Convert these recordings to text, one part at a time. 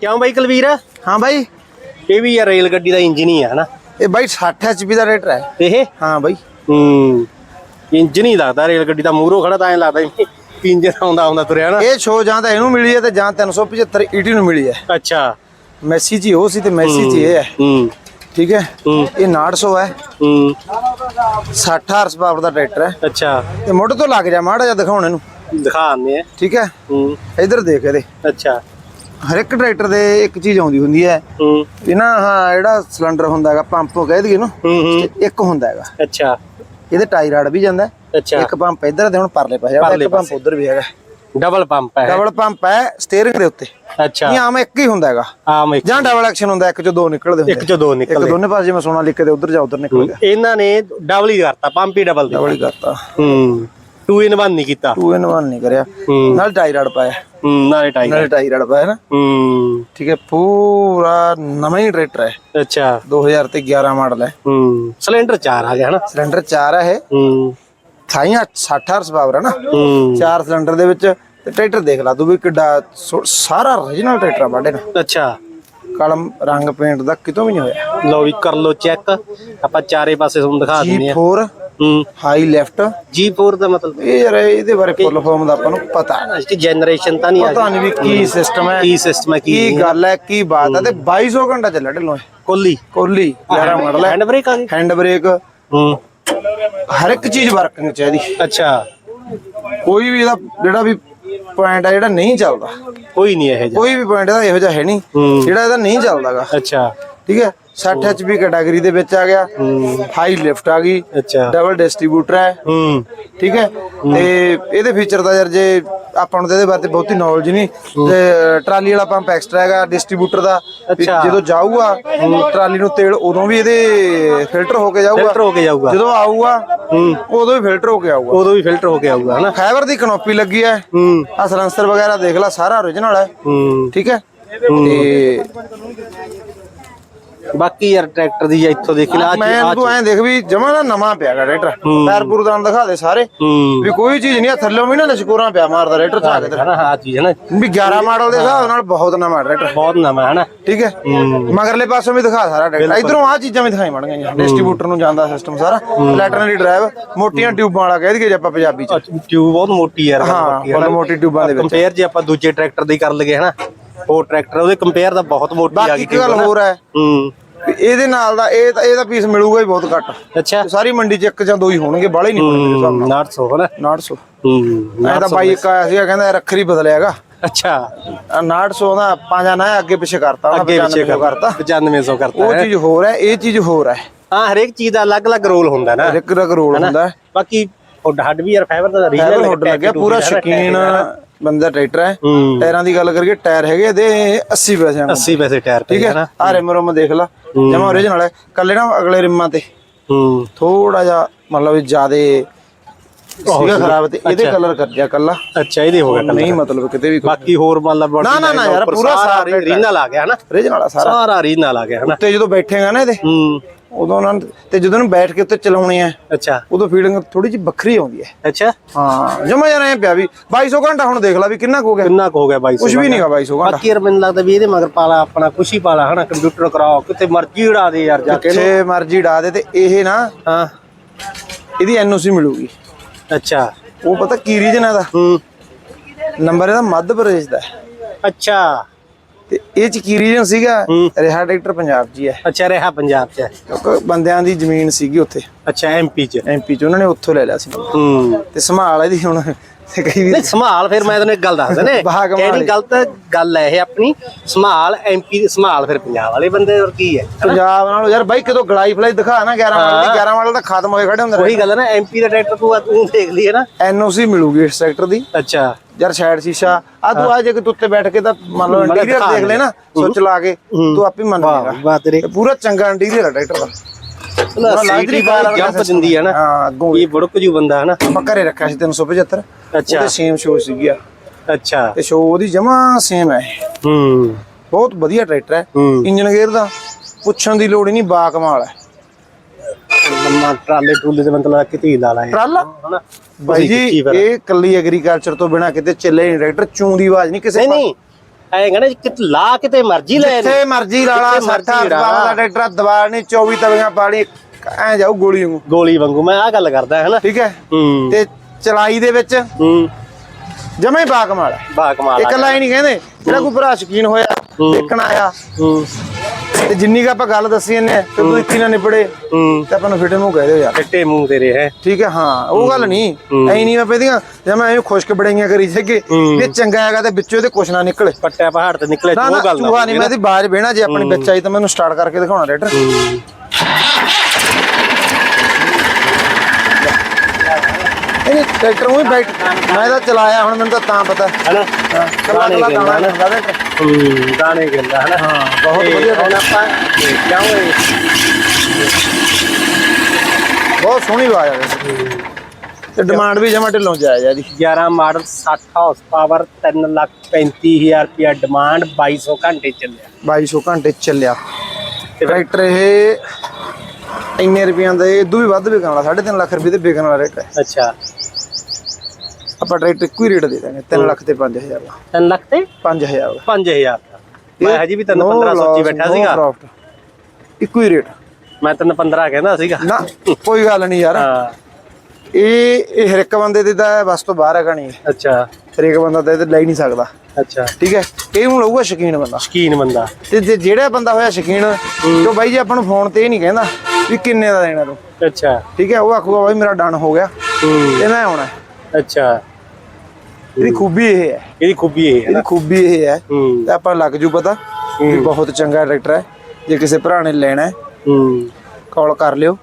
ਕਿਉਂ ਬਾਈ ਕੁਲਵੀਰ? ਹਾਂ ਬਾਈ। ਇਹ ਵੀ ਯਾਰ ਰੇਲ ਗੱਡੀ ਦਾ ਇੰਜਨ ਹੀ ਆ ਹਨਾ? ਇਹ ਬਾਈ 60 ਐਚਪੀ ਦਾ ਰੇਟਰ ਹੈ। ਇਹ? ਹਾਂ ਬਾਈ। ਹੂੰ। ਇੰਜਨ ਹੀ ਲੱਗਦਾ ਰੇਲ ਗੱਡੀ ਦਾ ਮੂਹਰੋਂ ਖੜਾ ਤਾਂ ਐਂ ਲੱਗਦਾ ਇੰਜਨ ਆਉਂਦਾ ਆਉਂਦਾ ਤੁਰਿਆ ਨਾ ਇਹ ਸ਼ੋ ਜਾਂ ਤਾਂ ਇਹਨੂੰ ਮਿਲੀ ਹੈ ਤੇ ਜਾਂ 375 ਈਟੀ ਨੂੰ ਮਿਲੀ ਹੈ। ਅੱਛਾ। ਮੈਸੀ ਜੀ ਉਹ ਸੀ ਤੇ ਮੈਸੀ ਜੀ ਇਹ ਹੈ। ਹੂੰ ਠੀਕ ਹੈ? ਹੂੰ। ਇਹ 900 ਹੈ। ਹੂੰ। 60 ਹਾਰਸ ਪਾਵਰ ਦਾ ਟਰੈਕਟਰ ਹੈ। ਅੱਛਾ। ਤੇ ਮੁੱਢ ਤੋਂ ਲੱਗ ਜਾ ਮਾੜਾ ਜਿਹਾ ਦਿਖਾਉਣ ਇਹਨੂੰ। ਦਿਖਾਉਂਦੇ ਆ। ਠੀਕ ਹੈ? ਹੂੰ। ਇੱਧਰ ਦੇਖ ਇਹਦੇ। ਅੱਛਾ। ਹਰ ਇੱਕ ਟਰੈਕਟਰ ਦੇ ਇੱਕ ਚੀਜ਼ ਆਉਂਦੀ ਹੁੰਦੀ ਹੈ। ਹੂੰ। ਇਹ ਨਾ ਹਾਂ ਜਿਹੜਾ ਸਿਲੰਡਰ ਹੁੰਦਾ ਹੈਗਾ ਪੰਪ ਕਹਿ ਦਈਏ ਨੂੰ ਹੂੰ ਹੂੰ। ਤੇ ਇੱਕ ਹੁੰਦਾ ਹੈਗਾ। ਅੱਛਾ। ਇਹਦੇ ਟਾਈ ਰਾਡ ਵੀ ਜਾਂਦਾ ਹੈ। ਅੱਛਾ। ਇੱਕ ਪੰਪ ਇੱਧਰ ਤੇ ਹੁਣ ਪਰਲੇ ਪਾਸੇ ਪਰਲੇ ਇੱਕ ਪੰਪ। ਉਧਰ ਵੀ ਹੈਗਾ। ਡਬਲ ਪੰਪ ਹੈ। ਡਬਲ ਪੰਪ ਹੈ ਸਟੀਅਰਿੰਗ ਦੇ ਉੱਤੇ। ਅੱਛਾ। ਇਹ ਆਮ ਇੱਕ ਹੀ ਹੁੰਦਾ ਹੈਗਾ। ਆਮ ਇੱਕ ਜਾਂ ਡਬਲ ਐਕਸ਼ਨ ਹੁੰਦਾ ਇੱਕ ਚੋਂ ਦੋ ਨਿਕਲਦੇ ਹੁੰਦੇ ਇੱਕ ਚੋਂ ਦੋ ਇੱਕ ਨਿਕਲਦੇ ਦੋਨੇ ਪਾਸੇ ਜਿਵੇਂ ਸੋਨਾ ਲਿਖ ਕੇ ਉਧਰ ਜਾ ਉਧਰ ਨਿਕਲ ਗਿਆ। ਇਹਨਾਂ ਨੇ ਡਬਲ ਹੀ ਕਰਤਾ ਪੰਪ ਹੀ ਡਬਲ ਡਬਲ ਦੇ ਹੀ ਕਰਤਾ। ਹੂੰ। 2 ਇਨ 1 ਨਹੀਂ ਕੀਤਾ। 2 ਇਨ 1 ਨਹੀਂ ਕਰਿਆ। ਨਾਲ ਟਾਈ ਪਾਇਆ। ਹੂੰ ਨਾਲੇ ਟਾਈ ਨਾਲ ਟਾਈ ਪਾਇਆ ਨਾ। ਹੂੰ। ਠੀਕ ਹੈ ਪੂਰਾ ਨਵਾਂ ਹੀ ਟਰੈਕਟਰ ਹੈ। ਅੱਛਾ। 2000 ਤੇ 11 ਮਾਡਲ ਹੈ। ਹੂੰ ਸਿਲੰਡਰ 4 ਆ ਗਿਆ ਹਨਾ। ਸਿਲੰਡਰ 4 ਹੈ ਇਹ। ਹੂੰ। ਥਾਈਆਂ 60 ਹਾਰਸ ਪਾਵਰ ਹੈ ਨਾ। ਹੂੰ। ਚਾਰ ਸਿਲੰਡਰ ਦੇ ਵਿੱਚ ਤੇ ਟਰੈਕਟਰ ਦੇਖ ਲਾ ਤੂੰ ਵੀ ਕਿੱਡਾ ਸਾਰਾ origignal ਟਰੈਕਟਰ ਆ ਬਾਡੇ ਨਾਲ। ਅੱਛਾ। ਕਲਮ ਰੰਗ ਪੇਂਟ ਦਾ ਕਿਤੋਂ ਵੀ ਨਹੀਂ ਹੋਇਆ। ਲਓ ਵੀ ਕਰ ਲਓ ਚੈੱਕ ਆਪਾਂ ਚਾਰੇ ਪਾਸੇ ਤੁਹਾਨੂੰ ਦਿਖਾ ਦਿੰਦੇ ਆ G4 ਹੂੰ। ਹਾਈ ਲੈਫਟ G4 ਦਾ ਮਤਲਬ ਇਹ ਯਾਰ ਇਹਦੇ ਬਾਰੇ ਫੁੱਲ ਫਾਰਮ ਦਾ ਆਪਾਂ ਨੂੰ ਪਤਾ। ਇਸ ਦੀ ਜਨਰੇਸ਼ਨ ਤਾਂ ਨਹੀਂ ਆ ਪਤਾ ਨਹੀਂ ਵੀ ਕੀ ਸਿਸਟਮ ਹੈ ਕੀ ਸਿਸਟਮ ਹੈ ਕੀ ਕੀ ਗੱਲ ਹੈ ਕੀ ਬਾਤ ਹੈ। ਤੇ 2200 ਘੰਟਾ ਚੱਲਿਆ ਢਿੱਲੋਂ ਇਹ। ਕੋਲੀ ਕੋਹਲੀ 11 ਮਾਡਲ ਹੈ ਹੈਂਡ ਬ੍ਰੇਕ ਆ ਗਈ। ਹੈਂਡ ਬ੍ਰੇਕ ਹੂੰ। ਹਰ ਇੱਕ ਚੀਜ਼ ਵਰਕਿੰਗ ਚ ਹੈ ਇਹਦੀ ਅੱਛਾ। ਕੋਈ ਵੀ ਇਹਦਾ ਜਿਹੜਾ ਵੀ ਪੁਆਇੰਟ ਹੈ ਜਿਹੜਾ ਨਹੀਂ ਚੱਲਦਾ। ਕੋਈ ਨਹੀਂ ਇਹ ਜਿਹਾ। ਕੋਈ ਵੀ ਪੁਆਇੰਟ ਇਹਦਾ ਇਹੋ ਜਿਹਾ ਹੈ ਨਹੀਂ। ਹੂੰ। ਜਿਹੜਾ ਇਹਦਾ ਨਹੀਂ ਚੱਲਦਾਗਾ। ਅੱਛਾ। ਠੀਕ ਹੈ? 60 ਐਚਪੀ ਕੈਟਾਗਰੀ ਦੇ ਵਿੱਚ ਆ ਗਿਆ। ਹਾਈ ਲਿਫਟ ਆ ਗਈ। ਅੱਛਾ। ਡਬਲ ਡਿਸਟ੍ਰੀਬਿਊਟਰ ਹੈ। ਠੀਕ ਹੈ? ਤੇ ਇਹਦੇ ਫੀਚਰ ਦਾ ਯਾਰ ਜੇ ਆਪਾਂ ਨੂੰ ਇਹਦੇ ਬਾਰੇ ਬਹੁਤੀ ਨੌਲੇਜ ਨਹੀਂ। ਤੇ ਟਰਾਲੀ ਵਾਲਾ ਪੰਪ ਐਕਸਟਰਾ ਹੈਗਾ ਡਿਸਟ੍ਰੀਬਿਊਟਰ ਦਾ। ਜਦੋਂ ਜਾਊਗਾ ਟਰਾਲੀ ਨੂੰ ਤੇਲ ਉਦੋਂ ਵੀ ਇਹਦੇ ਫਿਲਟਰ ਹੋ ਕੇ ਜਾਊਗਾ। ਫਿਲਟਰ ਹੋ ਕੇ ਜਾਊਗਾ। ਜਦੋਂ ਆਊਗਾ ਉਦੋਂ ਵੀ ਫਿਲਟਰ ਹੋ ਕੇ ਆਊਗਾ। ਉਦੋਂ ਵੀ ਫਿਲਟਰ ਹੋ ਕੇ ਆਊਗਾ ਹਨਾ? ਫਾਈਬਰ ਦੀ ਕਨੋਪੀ ਲੱਗੀ ਹੈ। ਆ ਸਲੈਂਸਰ ਵਗੈਰਾ ਦੇਖ ਲੈ ਸਾਰਾ origignal ਹੂੰ। ਠੀਕ ਹੈ। ਤੇ ਬਾਕੀ ਯਾਰ ਟਰੈਕਟਰ ਦੀ ਇੱਥੋਂ ਦੇਖ ਲੈ ਮੈਂ ਤੂੰ ਐਂ ਦੇਖ ਵੀ ਜਮਾ ਦਾ ਨਵਾਂ ਪਿਆ ਗਾ ਟਰੈਕਟਰ। ਪੈਰ ਪੁਰਦਾਨ ਦਿਖਾ ਦੇ ਸਾਰੇ। ਹੂੰ। ਵੀ ਕੋਈ ਚੀਜ਼ ਨਹੀਂ ਥੱਲੋਂ ਵੀ ਨਾ ਲਸ਼ਕੋਰਾਂ ਪਿਆ ਮਾਰਦਾ ਟਰੈਕਟਰ ਥਾ ਕੇ ਹਨਾ ਹਾਂ ਚੀਜ਼ ਹੈ ਨਾ। ਵੀ 11 ਮਾਡਲ ਦੇ ਹਿਸਾਬ ਨਾਲ ਬਹੁਤ ਨਵਾਂ ਟਰੈਕਟਰ। ਬਹੁਤ ਨਵਾਂ ਹੈ ਨਾ। ਠੀਕ ਹੈ? ਮਗਰਲੇ ਪਾਸੋਂ ਵੀ ਦਿਖਾ ਸਾਰਾ ਟਰੈਕਟਰ। ਇਧਰੋਂ ਆ ਚੀਜ਼ਾਂ ਵੀ ਦਿਖਾਈ ਮੜੀਆਂ ਡਿਸਟ੍ਰੀਬਿਊਟਰ ਨੂੰ ਜਾਂਦਾ ਸਿਸਟਮ ਸਾਰਾ। ਪਲੈਟਨਰੀ ਡਰਾਈਵ ਮੋਟੀਆਂ ਟਿਊਬਾਂ ਵਾਲਾ ਕਹਿ ਦਈਏ ਜੇ ਆਪਾਂ ਪੰਜਾਬੀ ਚ। ਟਿਊਬ ਬਹੁਤ ਮੋਟੀ ਯਾਰ ਹਾਂ ਫੁੱਲ ਮੋਟੀ ਟਿਊਬਾਂ ਦੇ ਵਿੱਚ। ਕੰਪੇਅਰ ਜੇ ਆਪਾਂ ਦੂਜੇ ਟਰੈਕਟਰ ਦੀ ਕਰ ਲਗੇ ਹਨਾ ਉਹ ਟਰੈਕਟਰ ਉਹਦੇ ਕੰਪੇਅਰ ਦਾ ਬਹੁਤ ਮੋਟੀ ਆ ਬਾਕੀ ਗਈ ਇੱਕ ਗੱਲ ਹੋਰ ਹੈ। ਹੂੰ। ਵੀ ਇਹਦੇ ਨਾਲ ਦਾ ਇਹ ਤਾਂ ਇਹਦਾ ਪੀਸ ਮਿਲੂਗਾ ਹੀ ਬਹੁਤ ਘੱਟ। ਅੱਛਾ। ਸਾਰੀ ਮੰਡੀ ਚ ਇੱਕ ਜਾਂ ਦੋ ਹੀ ਹੋਣਗੇ ਬਾਲੇ ਨਹੀਂ ਹੋਣਗੇ ਮੇਰੇ ਹਿਸਾਬ ਨਾਲ। 900 ਹਨਾ? 900 ਹੂੰ ਮੈਂ ਤਾਂ ਬਾਈ ਇੱਕ ਆਇਆ ਸੀਗਾ ਕਹਿੰਦਾ ਰੱਖਰੀ ਬਦਲਿਆਗਾ ਅੱਛਾ। 900 ਦਾ ਪੰਜਾਂ ਨਾ ਅੱਗੇ ਪਿੱਛੇ ਕਰਤਾ ਉਹਨਾਂ ਅੱਗੇ ਪਿੱਛੇ 95 ਕਰਤਾ। 9500 ਕਰਤਾ ਉਹ ਹੈ? ਚੀਜ਼ ਹੋਰ ਹੈ ਇਹ ਚੀਜ਼ ਹੋਰ ਹੈ। ਹਾਂ ਹਰੇਕ ਚੀਜ਼ ਦਾ ਅਲੱਗ-ਅਲੱਗ ਰੋਲ ਹੁੰਦਾ ਨਾ। ਇੱਕ ਰਕ ਰੋਲ ਹੁੰਦਾ ਹੈ। ਬਾਕੀ ਉਹ ਹੱਡ ਵੀ ਯਾਰ ਫਾਈਬਰ ਦਾ ਰੀਜਨਲ ਹੁੱਡ ਲੱਗਿਆ ਪੂਰਾ ਸ਼ਕੀਨ ਬੰਦਾ ਟਰੈਕਟਰ ਹੈ। ਹੂੰ। ਟਾਇਰਾਂ ਦੀ ਗੱਲ ਕਰੀਏ ਟਾਇਰ ਹੈਗੇ ਇਹਦੇ 80 ਪੈਸੇ ਨੂੰ 80 ਪੈਸੇ ਟਾਇਰ ਤੇ ਠੀਕ ਹੈ। ਆ ਰਿਮ ਰੁਮ ਦੇਖ ਲਾ। ਜਮਾ origignal ਹੈ। ਕੱਲੇ ਨਾ ਅਗਲੇ ਰਿਮਾਂ ਤੇ। ਹੂੰ। ਥੋੜਾ ਜਿਹਾ ਮਤਲਬ ਜਿਆਦੇ ਸੀਗਾ ਖਰਾਬ ਤੇ ਇਹਦੇ ਕਲਰ ਕਰ ਗਿਆ ਕੱਲਾ ਅੱਛਾ ਇਹਦੇ ਹੋ ਗਿਆ ਨਹੀਂ ਮਤਲਬ ਕਿਤੇ ਵੀ ਬਾਕੀ ਹੋਰ ਮਤਲਬ ਨਾ, ਨਾ, ਨਾ ਯਾਰ, ਪੂਰਾ ਸਾਰਾ ਰੀਜਨਲ ਆ ਗਿਆ ਹਨਾ origignal ਆ ਸਾਰਾ। ਸਾਰਾ ਰੀਜਨਲ ਆ ਗਿਆ ਹਨਾ ਤੇ ਜਦੋਂ ਬੈਠੇਗਾ ਨਾ ਇਹਦੇ। ਹੂੰ। ਉਦੋਂ ਨਾ ਤੇ ਜਦੋਂ ਨੂੰ ਬੈਠ ਕੇ ਉੱਤੇ ਚਲਾਉਣੇ ਆ ਅੱਛਾ। ਉਦੋਂ ਫੀਲਿੰਗ ਥੋੜੀ ਜਿਹੀ ਵੱਖਰੀ ਆਉਂਦੀ ਹੈ। ਅੱਛਾ। ਹਾਂ ਜਮਾ ਯਾਰ ਐ ਪਿਆ ਵੀ 2200 ਘੰਟਾ ਹੁਣ ਦੇਖ ਲੈ ਵੀ ਕਿੰਨਾ ਕੁ ਹੋ ਗਿਆ। ਕਿੰਨਾ ਕੁ ਹੋ ਗਿਆ ਬਾਈ ਕੁਝ ਵੀ ਨਹੀਂਗਾ 2200 ਘੰਟਾ। ਬਾਕੀ ਯਾਰ ਮੈਨੂੰ ਲੱਗਦਾ ਵੀ ਇਹਦੇ ਮਗਰ ਪਾਲਾ ਆਪਣਾ ਕੁਛ ਹੀ ਪਾਲਾ ਹਨਾ ਕੰਪਿਊਟਰ ਕਰਾਓ ਕਿਤੇ ਮਰਜ਼ੀ ਉਡਾ ਦੇ ਯਾਰ ਜਾ ਕੇ ਇਹਨੂੰ। ਜਿੱਥੇ ਮਰਜ਼ੀ ਡਾ ਦੇ ਤੇ ਇਹ ਨਾ ਹਾਂ। ਇਹਦੀ ਐਨਓਸੀ ਮਿਲੂਗੀ। ਅੱਛਾ। ਉਹ ਪਤਾ ਕੀ ਰੀਜਨ ਹੈ ਦਾ ਹੂੰ। ਨੰਬਰ ਇਹਦਾ ਮੱਧ ਪ੍ਰਦੇਸ਼ ਦਾ ਹੈ। ਅੱਛਾ। ਤੇ ਇਹ ਚ ਕੀ ਰੀਜਨ ਸੀਗਾ ਰਿਹਾ ਡਾਇਰੈਕਟਰ ਪੰਜਾਬ ਜੀ ਹੈ ਅੱਛਾ ਰਿਹਾ ਪੰਜਾਬ ਚ ਕਿਉਂਕਿ ਬੰਦਿਆਂ ਦੀ ਜ਼ਮੀਨ ਸੀਗੀ ਉੱਥੇ। ਅੱਛਾ ਐਮਪੀ ਚ। ਐਮਪੀ ਚ ਉਹਨਾਂ ਨੇ ਉੱਥੋਂ ਲੈ ਲਿਆ ਸੀ। ਹੂੰ। ਤੇ ਸੰਭਾਲ ਇਹਦੀ ਹੁਣ। ਤੇ ਕਈ ਵੀ ਨਹੀਂ ਸੰਭਾਲ ਫਿਰ ਮੈਂ ਤੈਨੂੰ ਇੱਕ ਗੱਲ ਦੱਸਦਾ ਨੇ। ਕਿਹੜੀ। ਗਲਤ ਗੱਲ ਹੈ ਇਹ ਆਪਣੀ? ਸੰਭਾਲ ਐਮਪੀ ਸੰਭਾਲ ਫਿਰ ਪੰਜਾਬ ਵਾਲੇ ਬੰਦੇ ਹੋਰ ਕੀ ਹੈ? ਪੰਜਾਬ ਨਾਲੋਂ ਯਾਰ ਬਾਈ ਕਿਦੋਂ ਗਲਾਈ ਫਲਾਈ ਦਿਖਾ ਨਾ 11 ਮਾਡਲ ਦੀ 11 ਮਾਡਲ ਤਾਂ ਖਤਮ ਹੋਏ ਖੜੇ ਹੁੰਦੇ ਉਹੀ ਗੱਲ ਹੈ ਨਾ ਐਮਪੀ ਦਾ ਟਰੈਕਟਰ ਤੂੰ ਤੂੰ ਦੇਖ ਲਈ ਹੈ ਨਾ। ਐਨਓਸੀ ਮਿਲੂਗੀ ਇਸ ਸੈਕਟਰ ਦੀ। ਅੱਛਾ। ਯਾਰ ਸਾਈਡ ਸ਼ੀਸ਼ਾ। ਆ ਤੂੰ ਆ ਜੇ ਕਿ ਤੂੰ ਉੱਤੇ ਬੈਠ ਕੇ ਤਾਂ ਮੰਨ ਲਓ ਇੰਟੀਰੀਅਰ ਦਿਖਾ ਲੈ ਨਾ ਸੁੱਚ ਲਾ ਕੇ ਤੂੰ ਆਪੇ ਮੰਨ ਇਹ ਪੂਰਾ ਚੰਗਾ ਇੰਟੀਰੀਅਰ ਹੈ ਟਰੈਕਟਰ ਦਾ। ਸੀਟੀ ਬਾਰ ਜੰਪ ਦਿੰਦੀ ਹੈ। ਨਾ। ਹਾਂ ਅੱਗੋਂ ਇਹ ਬੜਕ ਜੂ ਬੰਦਾ ਹੈ ਨਾ। ਆਪਾਂ ਘਰੇ ਰੱਖਿਆ ਸੀ 375 ਅੱਛਾ। ਉਹਦੇ ਸੇਮ ਸ਼ੋ ਸੀਗੀ ਆ। ਅੱਛਾ। ਤੇ ਸ਼ੋ ਉਹਦੀ ਜਮਾ ਸੇਮ ਹੈ ਹੂੰ। ਬਹੁਤ ਵਧੀਆ ਟਰੈਕਟਰ ਹੈ। ਹੂੰ। ਇੰਜਨ ਗੇਅਰ ਦਾ ਪੁੱਛਣ ਦੀ ਲੋੜ ਹੀ ਨਹੀਂ ਬਾ ਕਮਾਲ ਹੈ। ਲੰਮਾ ਟਰਾਲੇ ਟੂਲੇ ਦੇ ਮਤਲਬ ਕਿਤੇ ਹੀ ਲਾ ਲਾਏ ਟਰਾਲਾ? ਹਨਾ? ਬਾਈ ਜੀ ਇਹ ਕੱਲੀ ਐਗਰੀਕਲਚਰ ਤੋਂ ਬਿਨਾ ਕਿਤੇ ਚੱਲੇ ਨਹੀਂ ਟਰੈਕਟਰ ਚੂੰ ਦੀ ਆਵਾਜ਼ ਨਹੀਂ ਕਿਸੇ ਨਹੀਂ ਐਂ ਕਹਿੰਦੇ ਕਿ ਲਾ ਕਿਤੇ ਮਰਜ਼ੀ ਲੈ ਜਿੱਥੇ ਮਰਜ਼ੀ ਲਾਲਾ ਜਿੱਥੇ 60 ਮਰਜ਼ੀ ਹਸਪਤਾਲ ਦਾ ਲਾ। ਟਰੈਕਟਰ ਆ, ਦਬਾੜ ਨਹੀਂ 24 ਤਵੀਆਂ ਪਾਣੀ ਐ ਜਾਊ ਗੋਲੀ ਵਾਂਗੂ। ਗੋਲੀ ਵਾਂਗੂ ਮੈਂ ਆ ਗੱਲ ਕਰਦਾ ਹੈ ਨਾ ਠੀਕ ਹੈ? ਹੂੰ। ਤੇ ਚਲਾਈ ਦੇ ਵਿੱਚ ਹੂੰ। ਜਮੇ ਬਾ ਕਮਾਲ ਆ। ਇਕੱਲਾ ਹੀ ਨਹੀਂ ਕਹਿੰਦੇ ਜਿਹੜਾ ਕੋਈ ਭਰਾ ਸ਼ਕੀਨ ਹੋਇਆ। ਦੇਖਣ ਆਇਆ। ਹੂੰ। ਤੇ ਜਿੰਨੀ ਕੁ ਆਪਾਂ ਗੱਲ ਦੱਸੀ ਇਹਨੇ ਤੇ ਤੂੰ ਇੱਕੀ ਨਾ ਨਿਪੜੇ ਤੇ ਆਪਾਂ ਨੂੰ ਫਿੱਟੇ ਮੂੰਹ ਕਹਿ ਦਿਓ ਯਾਰ। ਚਿੱਟੇ ਮੂੰਹ ਤੇਰੇ ਹੈ। ਠੀਕ ਹੈ? ਹਾਂ ਉਹ ਗੱਲ ਨਹੀਂ। ਐ ਨਹੀਂ ਮੈਂ ਪੇਦੀਆਂ ਜੇ ਮੈਂ ਐਵੇਂ ਖੁਸ਼ਕ ਬੜਾਈਆਂ ਕਰੀ ਹੂੰ। ਇਹ ਚੰਗਾ ਹੈਗਾ ਤੇ ਵਿੱਚੋਂ ਇਹਦੇ ਕੁਛ ਨਾ ਨਿਕਲੇ। ਪੱਟਿਆ ਪਹਾੜ ਤੇ ਨਿਕਲੇ ਨਾ ਉਹ ਨਾ ਗੱਲ ਚੂਹਾ ਨਹੀਂ ਮੈਂ ਇਹਦੀ ਬਾਜ ਬਹਿਣਾ ਜੇ ਆਪਣੀ ਵਿੱਚ ਆਈ ਤਾਂ ਮੈਨੂੰ ਸਟਾਰਟ ਕਰਕੇ ਦਿਖਾਉਣਾ ਰੇਟਰ ਹੂੰ ਨਹੀਂ ਟਰੈਕਟਰ ਉਹ ਬੈਠ ਮੈਂ ਤਾਂ ਚਲਾਇਆ ਹੁਣ ਮੈਨੂੰ ਤਾਂ ਤਾਂ ਪਤਾ। ਹਨਾ? ਕੱਲਾ ਕੱਲਾ ਗਾਣਾ ਗਾਣਾ ਹੁੰਦਾ ਟਰੈਕਟਰ ਹੂੰ ਗਾਣੇ ਹਨਾ? ਹਾਂ ਬਹੁਤ ਵਧੀਆ। ਹੁਣ ਆਪਾਂ ਜਾਵਾਂਗੇ ਬਹੁਤ ਸੋਹਣੀ ਆਵਾਜ਼ ਆ ਤੇ ਡਿਮਾਂਡ ਵੀ ਜਮਾ ਢਿੱਲੋਂ ਜਾਇਜ਼ ਆ ਜੀ। 11 ਮਾਡਲ 60 ਹਾਰਸ ਪਾਵਰ 3 ਲੱਖ 35000 ਰੁਪਿਆ ਡਿਮਾਂਡ 2200 ਘੰਟੇ ਚੱਲਿਆ। 2200 ਘੰਟੇ ਚੱਲਿਆ। ਟਰੈਕਟਰ ਇਹ ਇੰਨੇ ਰੁਪਈਆਂ ਦਾ ਇਹ ਇਦੋਂ ਵੀ ਵੱਧ ਵਿਕਣ ਵਾਲਾ 3.5 ਲੱਖ ਰੁਪਏ ਦੇ ਵਿਕਣ ਵਾਲਾ ਰੇਟ ਹੈ। ਅੱਛਾ। ਆਪਾਂ ਟਰੈਕਟਰ ਇੱਕੋ ਹੀ ਰੇਟ ਦੇ ਦਾਂਗੇ 3 ਲੱਖ ਤੇ 5000 ਦਾ। 3 ਲੱਖ ਤੇ 5000 ਦਾ। 5000 ਮੈਂ ਹਜੇ ਵੀ ਤੈਨੂੰ 15 ਸੋਚੀ ਬੈਠਾ ਸੀਗਾ। ਇੱਕੋ ਹੀ ਰੇਟ ਮੈਂ ਤੈਨੂੰ 15 ਕਹਿੰਦਾ ਸੀਗਾ। ਨਾ ਕੋਈ ਗੱਲ ਨਹੀਂ ਯਾਰ। ਇਹ ਇਹ ਹਰ ਇੱਕ ਬੰਦੇ ਦੇ ਤਾਂ ਬਸ ਤੋਂ ਬਾਹਰ ਹੈਗਾ ਨਹੀਂ। ਅੱਛਾ। ਹਰੇਕ ਬੰਦਾ ਤਾਂ ਇਹ ਲੈ ਨਹੀਂ ਸਕਦਾ। ਅੱਛਾ। ਠੀਕ ਹੈ? ਇਹ ਹੁਣ ਲਊਗਾ ਸ਼ਕੀਨ ਬੰਦਾ। ਸ਼ਕੀਨ ਬੰਦਾ। ਤੇ ਜਿਹੜਾ ਬੰਦਾ ਹੋਇਆ ਸ਼ਕੀਨ ਤੇ ਬਾਈ ਜੀ ਆਪਾਂ ਨੂੰ ਫੋਨ ਤੇ ਇਹ ਨਹੀਂ ਕਹਿੰਦਾ ਵੀ ਕਿੰਨੇ ਦਾ ਦੇਣਾ ਤੂੰ। ਅੱਛਾ। ਠੀਕ ਹੈ? ਉਹ ਆਖੂਗਾ ਬਾਈ ਮੇਰਾ ਡਨ ਹੋ ਗਿਆ। ਤੇ ਮੈਂ ਆਉਣਾ। ਅੱਛਾ। ਇਹਦੀ ਖੂਬੀ ਇਹ ਹੈ। ਇਹਦੀ ਖੂਬੀ ਇਹ ਹੈ ਇਹਦੀ ਖੂਬੀ ਇਹ ਹੈ ਤੇ ਆਪਾਂ ਲੱਗ ਜੂ ਪਤਾ ਵੀ ਬਹੁਤ ਚੰਗਾ ਟਰੈਕਟਰ ਹੈ। ਜੇ ਕਿਸੇ ਭਰਾ ਨੇ ਲੈਣਾ ਹੈ ਕਾਲ ਕਰ ਲਿਓ।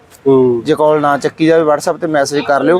ਜੇ ਕਾਲ ਨਾ ਚੱਕੀ ਜਾਵੇ WhatsApp ਤੇ ਮੈਸੇਜ ਕਰ ਲਿਓ।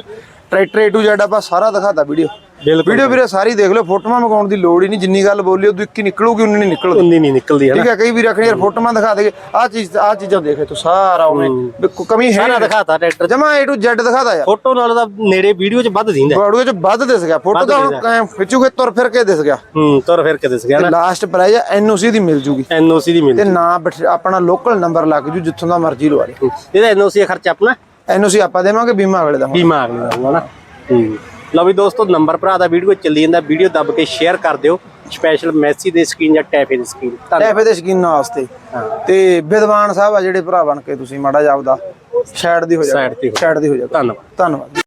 ਟਰੈਕਟਰ A to Z ਆਪਾਂ ਸਾਰਾ ਦਿਖਾਤਾ ਵੀਡੀਓ ਵੀਡੀਓ ਵੀਰੇ ਸਾਰੀ ਦੇਖ ਲਿਓ ਫੋਟੋਆਂ ਮਗਾਉਣ ਦੀ ਲੋੜ ਹੀ ਨਹੀਂ ਜਿੰਨੀ ਗੱਲ ਬੋਲੀ ਉਹ ਇੱਕ ਹੀ ਨਿਕਲੂਗੀ ਉਨੀ ਨਹੀਂ ਨਿਕਲਦੀ। ਉਨੀ ਨਹੀਂ ਨਿਕਲਦੀ ਹੈ ਠੀਕ ਹੈ ਕਈ ਵੀ ਰੱਖਣੀ ਯਾਰ ਫੋਟੋਆਂ ਦਿਖਾ ਦੇਗੇ ਆਹ ਚੀਜ਼ ਆਹ ਚੀਜ਼ਾਂ ਦੇਖੇ ਤੂੰ ਸਾਰਾ ਉਹਨੇ ਕਮੀ ਹੈ ਨਾ ਦਿਖਾਤਾ ਟਰੈਕਟਰ ਜਮਾ A to Z ਦਿਖਾਦਾ ਯਾਰ। ਫੋਟੋ ਨਾਲ ਤਾਂ ਨੇੜੇ ਵੀਡੀਓ 'ਚ ਵੱਧ ਦਿੰਦਾ ਵੀਡੀਓ ਚ ਵੱਧ ਦਿਸ ਗਿਆ। ਫੋਟੋ ਤਾਂ ਹੁਣ ਖਿੱਚੂਗੇ ਤੁਰ ਫਿਰ ਕੇ ਦਿਸ ਗਿਆ। ਹੂੰ ਤੁਰ ਫਿਰ ਕੇ ਦਿਸ ਗਿਆ ਤੇ ਨਾ। ਲਾਸਟ ਪ੍ਰਾਈਜ਼ ਐਨਓਸੀ ਦੀ ਮਿਲ ਜੂਗੀ। ਐਨਓਸੀ ਦੀ ਤੇ ਮਿਲਦੀ ਨਾ ਆਪਣਾ ਲੋਕਲ ਨੰਬਰ ਲੱਗ ਜੂ ਜਿੱਥੋਂ ਦਾ ਮਰਜ਼ੀ ਲਵਾ ਲਈ ਇਹਦਾ ਐਨਓਸੀ ਦਾ ਖਰਚਾ ਆਪਣਾ? ਐਨਓਸੀ ਆਪਾਂ ਦੇਵਾਂਗੇ ਬੀਮਾ ਵਾਲੇ ਦਾ ਬੀਮਾ ਅਗਲੇ ਦਾ ਹੋਊਗਾ ਨਾ। ਹੂੰ ਲਓ ਵੀ ਦੋਸਤੋ ਨੰਬਰ ਭਰਾ ਦਾ ਵੀਡੀਓ ਚੱਲੀ ਜਾਂਦਾ। ਵੀਡੀਓ ਦੱਬ ਕੇ ਸ਼ੇਅਰ ਕਰ ਦਿਓ। ਸਪੈਸ਼ਲ ਮੈਸੀ ਦੇ ਸਕੀਨ ਜਾਂ ਟੈਫੇ ਦੀ ਸਕੀਨ ਧੰਨਵਾਦ। ਐਫਏ ਦੇ ਸ਼ਕੀਨਾਂ ਵਾਸਤੇ। ਤੇ ਵਿਦਵਾਨ ਸਾਹਿਬ ਆ ਜਿਹੜੇ ਭਰਾ ਬਣ ਕੇ ਤੁਸੀਂ ਮਾੜਾ ਜਾਪਦਾ ਸਾਈਡ ਦੀ ਹੋ ਜਾ Side ਤੇ ਹੋ। ਸਾਈਡ ਦੀ ਹੋ ਜਾ। ਧੰਨਵਾਦ। ਧੰਨਵਾਦ।